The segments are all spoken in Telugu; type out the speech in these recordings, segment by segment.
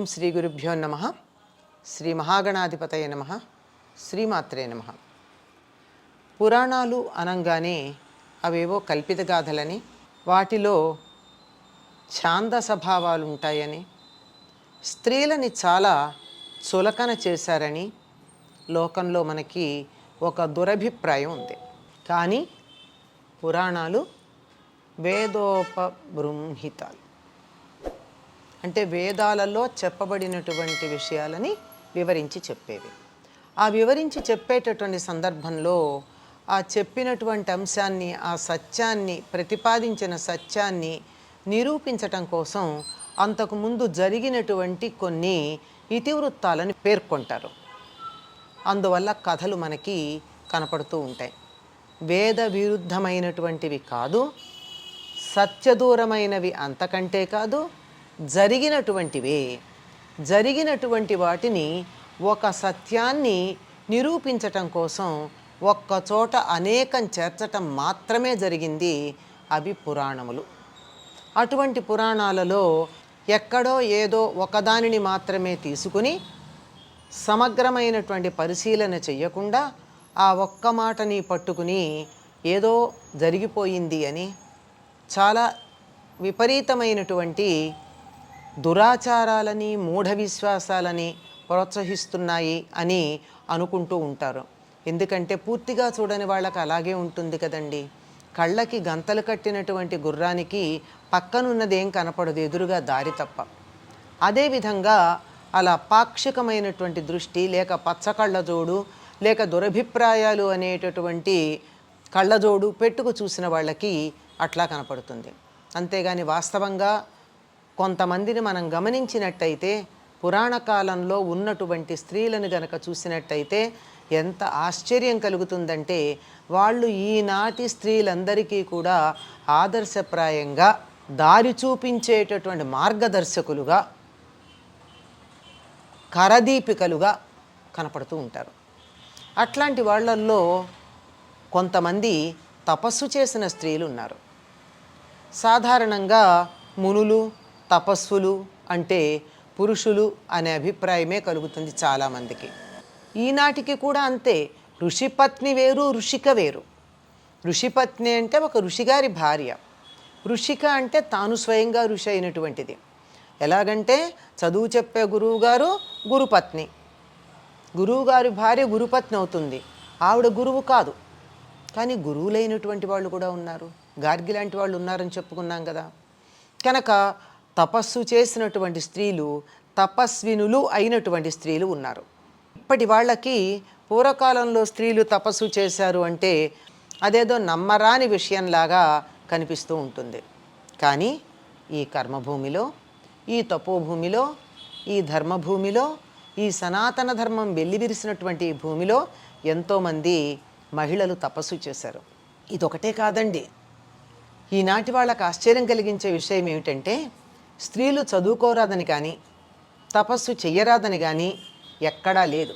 ఓం శ్రీ గురుభ్యో నమ. శ్రీ మహాగణాధిపతయ నమ. శ్రీమాత్రే నమ. పురాణాలు అనంగానే అవేవో కల్పిత గాథలని వాటిలో ఛాంద స్వభావాలు ఉంటాయని స్త్రీలని చాలా చులకన చేశారని లోకంలో మనకి ఒక దురభిప్రాయం ఉంది. కానీ పురాణాలు వేదోపబృంహితాలు అంటే వేదాలలో చెప్పబడినటువంటి విషయాలని వివరించి చెప్పేవి. ఆ వివరించి చెప్పేటటువంటి సందర్భంలో ఆ చెప్పినటువంటి అంశాన్ని ఆ సత్యాన్ని ప్రతిపాదించిన సత్యాన్ని నిరూపించటం కోసం అంతకుముందు జరిగినటువంటి కొన్ని ఇతివృత్తాలను పేర్కొంటారు. అందువల్ల కథలు మనకి కనపడుతూ ఉంటాయి. వేద విరుద్ధమైనటువంటివి కాదు సత్యదూరమైనవి అంతకంటే కాదు జరిగినటువంటివే జరిగినటువంటి వాటిని ఒక సత్యాన్ని నిరూపించటం కోసం ఒక్కచోట అనేకం చేర్చటం మాత్రమే జరిగింది అవి పురాణములు. అటువంటి పురాణాలలో ఎక్కడో ఏదో ఒకదానిని మాత్రమే తీసుకుని సమగ్రమైనటువంటి పరిశీలన చెయ్యకుండా ఆ ఒక్క మాటని పట్టుకుని ఏదో జరిగిపోయింది అని చాలా విపరీతమైనటువంటి దురాచారాలని మూఢ విశ్వాసాలని ప్రోత్సహిస్తున్నాయి అని అనుకుంటూ ఉంటారు. ఎందుకంటే పూర్తిగా చూడని వాళ్ళకి అలాగే ఉంటుంది కదండి. కళ్ళకి గంతలు కట్టినటువంటి గుర్రానికి పక్కనున్నదేం కనపడదు ఎదురుగా దారి తప్ప. అదేవిధంగా అలా పాక్షికమైనటువంటి దృష్టి లేక పచ్చకళ్ళజోడు లేక దురభిప్రాయాలు అనేటటువంటి కళ్ళజోడు పెట్టుకు చూసిన వాళ్ళకి అట్లా కనపడుతుంది. అంతేగాని వాస్తవంగా కొంతమందిని మనం గమనించినట్టయితే పురాణ కాలంలో ఉన్నటువంటి స్త్రీలను గనక చూసినట్టయితే ఎంత ఆశ్చర్యం కలుగుతుందంటే వాళ్ళు ఈనాటి స్త్రీలందరికీ కూడా ఆదర్శప్రాయంగా దారి చూపించేటటువంటి మార్గదర్శకులుగా కరదీపికలుగా కనపడుతూ ఉంటారు. అట్లాంటి వాళ్ళల్లో కొంతమంది తపస్సు చేసిన స్త్రీలు ఉన్నారు. సాధారణంగా మునులు తపస్సులు అంటే పురుషులు అనే అభిప్రాయమే కలుగుతుంది చాలామందికి. ఈనాటికి కూడా అంతే. ఋషిపత్ని వేరు ఋషిక వేరు. ఋషిపత్ని అంటే ఒక ఋషిగారి భార్య. ఋషిక అంటే తాను స్వయంగా ఋషి అయినటువంటిది. ఎలాగంటే చదువు చెప్పే గురువుగారు గురుపత్ని. గురువుగారి భార్య గురుపత్ని అవుతుంది. ఆవిడ గురువు కాదు. కానీ గురువులైనటువంటి వాళ్ళు కూడా ఉన్నారు. గార్గి లాంటి వాళ్ళు ఉన్నారని చెప్పుకున్నాం కదా. కనుక తపస్సు చేసినటువంటి స్త్రీలు తపస్వినులు అయినటువంటి స్త్రీలు ఉన్నారు. ఇప్పటి వాళ్ళకి పూర్వకాలంలో స్త్రీలు తపస్సు చేశారు అంటే అదేదో నమ్మరాని విషయంలాగా కనిపిస్తూ ఉంటుంది. కానీ ఈ కర్మభూమిలో ఈ తపోభూమిలో ఈ ధర్మభూమిలో ఈ సనాతన ధర్మం వెల్లివిరిసినటువంటి ఈ భూమిలో ఎంతోమంది మహిళలు తపస్సు చేశారు. ఇదొకటే కాదండి. ఈనాటి వాళ్ళకు ఆశ్చర్యం కలిగించే విషయం ఏమిటంటే స్త్రీలు చదువుకోరాదని కానీ తపస్సు చెయ్యరాదని కానీ ఎక్కడా లేదు.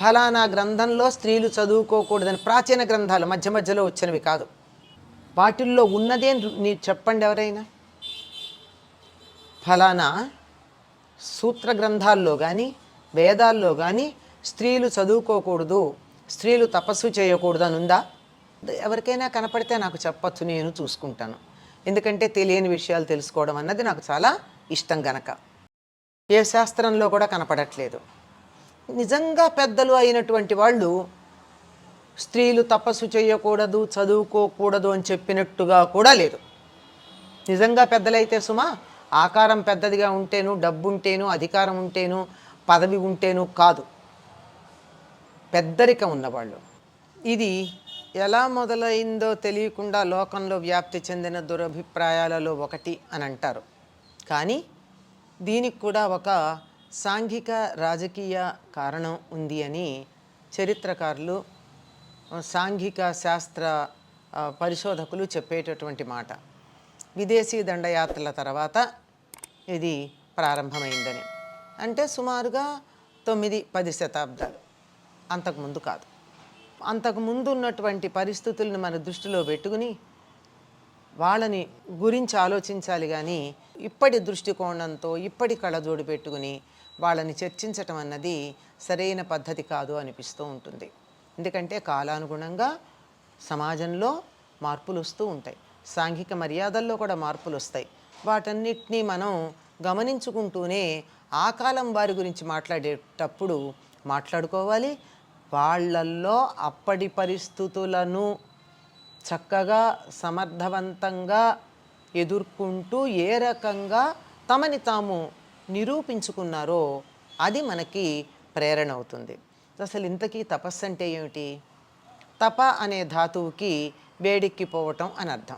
ఫలానా గ్రంథంలో స్త్రీలు చదువుకోకూడదని ప్రాచీన గ్రంథాలు మధ్య మధ్యలో వచ్చినవి కాదు. వాటిల్లో ఉన్నదే నీ చెప్పండి ఎవరైనా? ఫలానా సూత్ర గ్రంథాల్లో కానీ వేదాల్లో కానీ స్త్రీలు చదువుకోకూడదు స్త్రీలు తపస్సు చేయకూడదు అని ఉందా ఎవరికైనా కనపడితే నాకు చెప్పచ్చు నేను చూసుకుంటాను. ఎందుకంటే తెలియని విషయాలు తెలుసుకోవడం అన్నది నాకు చాలా ఇష్టం గనక. ఏ శాస్త్రంలో కూడా కనపడట్లేదు. నిజంగా పెద్దలు అయినటువంటి వాళ్ళు స్త్రీలు తపస్సు చేయకూడదు చదువుకోకూడదు అని చెప్పినట్టుగా కూడా లేదు. నిజంగా పెద్దలైతే సుమా ఆకారం పెద్దదిగా ఉంటేను డబ్బు ఉంటేను అధికారం ఉంటేను పదవి ఉంటేను కాదు. పెద్దరికం ఉన్నవాళ్ళు. ఇది ఎలా మొదలైందో తెలియకుండా లోకంలో వ్యాప్తి చెందిన దురభిప్రాయాలలో ఒకటి అని అంటారు. కానీ దీనికి కూడా ఒక సాంఘిక రాజకీయ కారణం ఉంది అని చరిత్రకారులు సాంఘిక శాస్త్ర పరిశోధకులు చెప్పేటటువంటి మాట. విదేశీ దండయాత్రల తర్వాత ఇది ప్రారంభమైందని. అంటే సుమారుగా తొమ్మిది పది శతాబ్దాలు. అంతకుముందు కాదు. అంతకుముందు ఉన్నటువంటి పరిస్థితులను మన దృష్టిలో పెట్టుకుని వాళ్ళని గురించి ఆలోచించాలి కానీ ఇప్పటి దృష్టికోణంతో ఇప్పటి కళజోడు పెట్టుకుని వాళ్ళని చర్చించటం అన్నది సరైన పద్ధతి కాదు అనిపిస్తూ ఉంటుంది. ఎందుకంటే కాలానుగుణంగా సమాజంలో మార్పులు వస్తూ ఉంటాయి. సాంఘిక మర్యాదల్లో కూడా మార్పులు వస్తాయి. వాటన్నిటినీ మనం గమనించుకుంటూనే ఆ కాలం వారి గురించి మాట్లాడేటప్పుడు మాట్లాడుకోవాలి వాళ్ళల్లో అప్పటి పరిస్థితులను చక్కగా సమర్థవంతంగా ఎదుర్కొంటూ ఏ రకంగా తమని తాము నిరూపించుకున్నారో అది మనకి ప్రేరణ అవుతుంది. అసలు ఇంతకీ తపస్సు అంటే ఏమిటి? తప అనే ధాతువుకి వేడెక్కిపోవటం అని అర్థం.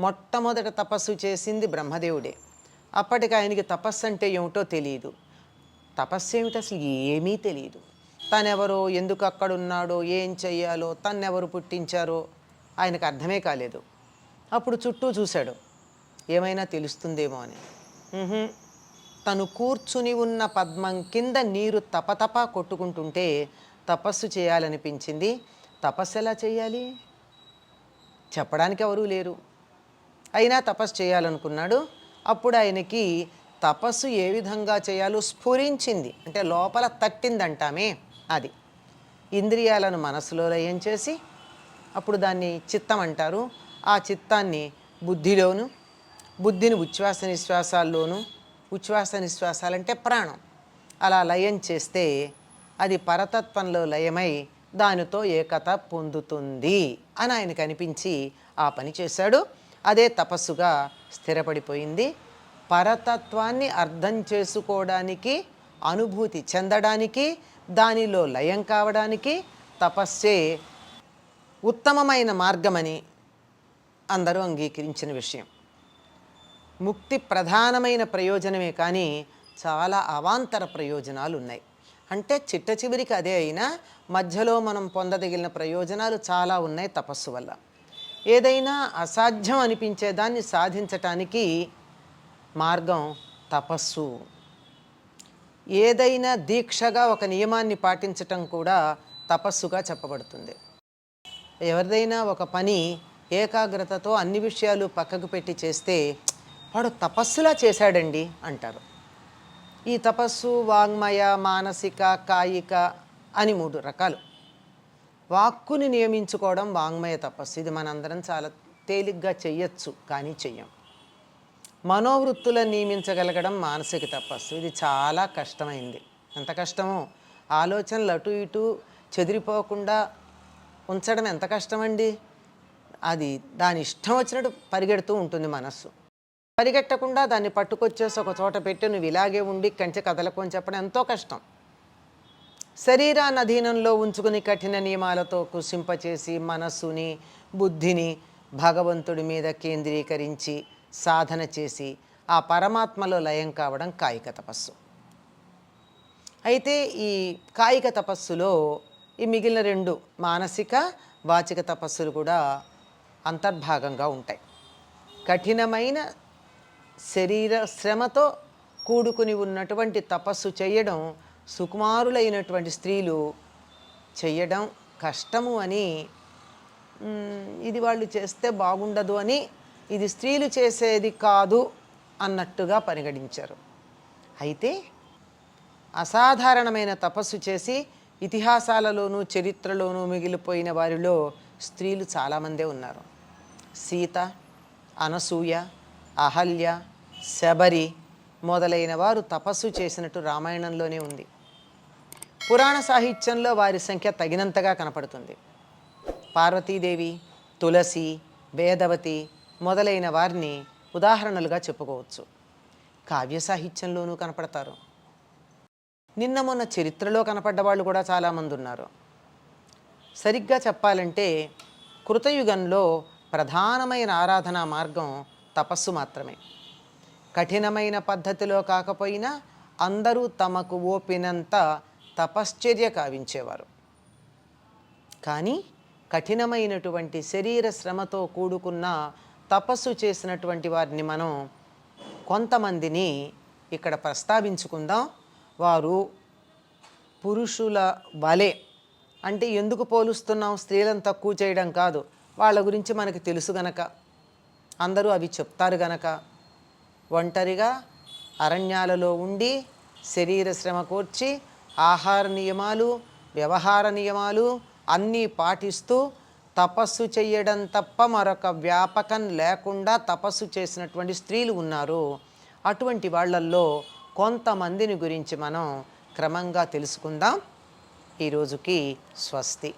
మొట్టమొదట తపస్సు చేసింది బ్రహ్మదేవుడే. అప్పటికి ఆయనకి తపస్సు అంటే ఏమిటో తెలియదు తపస్సు ఏమిటి? అసలు ఏమీ తెలియదు తనెవరో ఎందుకు అక్కడున్నాడో ఏం చెయ్యాలో తన్నెవరు పుట్టించారో ఆయనకు అర్థమే కాలేదు. అప్పుడు చుట్టూ చూశాడు. ఏమైనా తెలుస్తుందేమో అని. తను కూర్చుని ఉన్న పద్మం కింద నీరు తపతపా కొట్టుకుంటుంటే తపస్సు చేయాలనిపించింది. తపస్సు ఎలా చేయాలి? చెప్పడానికి ఎవరూ లేరు. అయినా తపస్సు చేయాలనుకున్నాడు. అప్పుడు ఆయనకి తపస్సు ఏ విధంగా చేయాలో స్ఫురించింది. అంటే లోపల తట్టిందంటామే. అది. ఇంద్రియాలను మనసులో లయం చేసి అప్పుడు దాన్ని చిత్తం అంటారు. ఆ చిత్తాన్ని బుద్ధిలోను బుద్ధిని ఉచ్ఛ్వాస నిశ్వాసాల్లోను ఉచ్ఛ్వాస నిశ్వాసాలంటే ప్రాణం. అలా లయం చేస్తే అది పరతత్వంలో లయమై దానితో ఏకత పొందుతుంది అని ఆయన కనిపించి ఆ పని చేశాడు. అదే తపస్సుగా స్థిరపడిపోయింది. పరతత్వాన్ని అర్థం చేసుకోవడానికి అనుభూతి చెందడానికి దానిలో లయం కావడానికి తపస్సే ఉత్తమమైన మార్గమని అందరూ అంగీకరించిన విషయం. ముక్తి ప్రధానమైన ప్రయోజనమే కానీ చాలా అవాంతర ప్రయోజనాలు ఉన్నాయి అంటే చిట్ట చివరికి అదే అయినా మధ్యలో మనం పొందదగిన ప్రయోజనాలు చాలా ఉన్నాయి తపస్సు వల్ల. ఏదైనా అసాధ్యం అనిపించే దాన్ని సాధించటానికి మార్గం తపస్సు. ఏదైనా దీక్షగా ఒక నియమాన్ని పాటించటం కూడా తపస్సుగా చెప్పబడుతుంది. ఎవరిదైనా ఒక పని ఏకాగ్రతతో అన్ని విషయాలు పక్కకు పెట్టి చేస్తే వాడు తపస్సులా చేశాడండి అంటారు. ఈ తపస్సు వాంగ్మయ మానసిక కాయిక అని మూడు రకాలు. వాక్కుని నియమించుకోవడం వాంగ్మయ తపస్సు. ఇది మనందరం చాలా తేలిగ్గా చెయ్యొచ్చు కానీ చెయ్యం. మనోవృత్తులను నియమించగలగడం మానసిక తపస్సు. ఇది చాలా కష్టమైంది. ఎంత కష్టమో? ఆలోచనలు అటు ఇటు చెదిరిపోకుండా ఉంచడం ఎంత కష్టమండి? అది దాని ఇష్టం వచ్చినట్టు పరిగెడుతూ ఉంటుంది మనస్సు. పరిగెట్టకుండా దాన్ని పట్టుకొచ్చేసి ఒక చోట పెట్టి నువ్వు ఇలాగే ఉండి కంచె కదలకు అని చెప్పడం ఎంతో కష్టం. శరీరాన్ని అధీనంలో ఉంచుకుని కఠిన నియమాలతో కుసింపచేసి మనస్సుని బుద్ధిని భగవంతుడి మీద కేంద్రీకరించి సాధన చేసి ఆ పరమాత్మలో లయం కావడం కాయిక తపస్సు. అయితే ఈ కాయిక తపస్సులో ఈ మిగిలిన రెండు మానసిక వాచిక తపస్సులు కూడా అంతర్భాగంగా ఉంటాయి. కఠినమైన శరీర శ్రమతో కూడుకుని ఉన్నటువంటి తపస్సు చేయడం సుకుమారులైనటువంటి స్త్రీలు చేయడం కష్టము అని ఇది వాళ్ళు చేస్తే బాగుండదు అని ఇది స్త్రీలు చేసేది కాదు అన్నట్టుగా పరిగణించారు. అయితే అసాధారణమైన తపస్సు చేసి ఇతిహాసాలలోనూ చరిత్రలోనూ మిగిలిపోయిన వారిలో స్త్రీలు చాలామందే ఉన్నారు. సీత అనసూయ అహల్య శబరి మొదలైన వారు తపస్సు చేసినట్టు రామాయణంలోనే ఉంది. పురాణ సాహిత్యంలో వారి సంఖ్య తగినంతగా కనపడుతుంది. పార్వతీదేవి తులసి వేదవతి మొదలైన వారిని ఉదాహరణలుగా చెప్పుకోవచ్చు. కావ్య సాహిత్యంలోనూ కనపడతారు. నిన్న మొన్న చరిత్రలో కనపడ్డ వాళ్ళు కూడా చాలామంది ఉన్నారు. సరిగ్గా చెప్పాలంటే కృతయుగంలో ప్రధానమైన ఆరాధనా మార్గం తపస్సు మాత్రమే. కఠినమైన పద్ధతిలో కాకపోయినా అందరూ తమకు ఓపినంత తపశ్చర్య కావించేవారు. కానీ కఠినమైనటువంటి శరీర శ్రమతో కూడుకున్న తపస్సు చేసినటువంటి వారిని మనం కొంతమందిని ఇక్కడ ప్రస్తావించుకుందాం. వారు పురుషుల వలె అంటే ఎందుకు పోలుస్తున్నాం? స్త్రీలను తక్కువ చేయడం కాదు. వాళ్ళ గురించి మనకి తెలుసు గనక. అందరూ అవి చెప్తారు గనక. ఒంటరిగా అరణ్యాలలో ఉండి శరీర శ్రమ కూర్చి ఆహార నియమాలు వ్యవహార నియమాలు అన్నీ పాటిస్తూ తపస్సు చేయడం తప్ప మరొక వ్యాపకం లేకుండా తపస్సు చేసినటువంటి స్త్రీలు ఉన్నారు. అటువంటి వాళ్ళల్లో కొంతమందిని గురించి మనం క్రమంగా తెలుసుకుందాం. ఈ రోజుకి స్వస్తి.